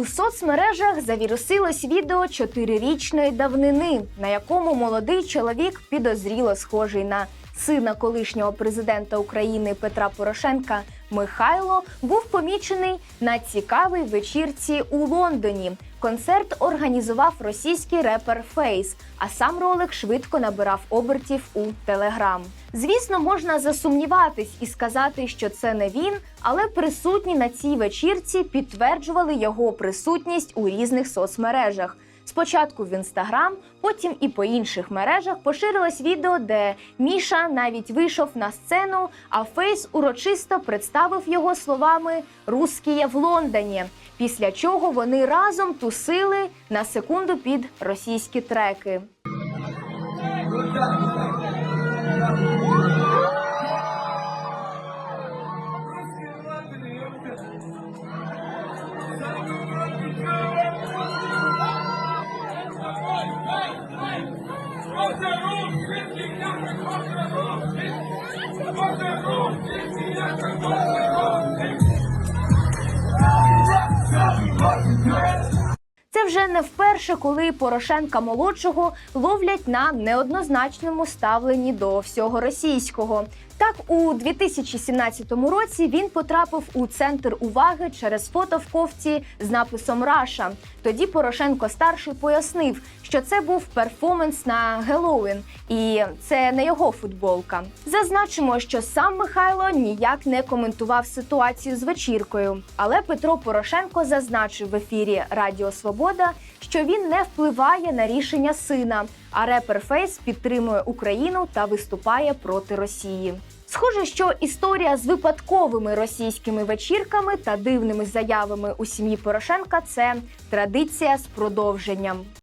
У соцмережах завірусилось відео чотирирічної давнини, на якому молодий чоловік підозріло схожий на сина колишнього президента України Петра Порошенка Михайло був помічений на цікавій вечірці у Лондоні. Концерт організував російський репер Фейс, а сам ролик швидко набирав обертів у Телеграм. Звісно, можна засумніватись і сказати, що це не він, але присутні на цій вечірці підтверджували його присутність у різних соцмережах. Спочатку в інстаграм, потім і по інших мережах поширилось відео, де Міша навіть вийшов на сцену, а Фейс урочисто представив його словами «Русскіє в Лондоні. Після чого вони разом тусили на секунду під російські треки. Це вже не вперше, коли Порошенка молодшого ловлять на неоднозначному ставленні до всього російського. Так, у 2017 році він потрапив у центр уваги через фото в кофті з написом Раша. Тоді Порошенко старший пояснив, що це був перформанс на Геловін, і це не його футболка. Зазначимо, що сам Михайло ніяк не коментував ситуацію з вечіркою. Але Петро Порошенко зазначив в ефірі Радіо Свобода, що він не впливає на рішення сина. А репер Фейс підтримує Україну та виступає проти Росії. Схоже, що історія з випадковими російськими вечірками та дивними заявами у сім'ї Порошенка це традиція з продовженням.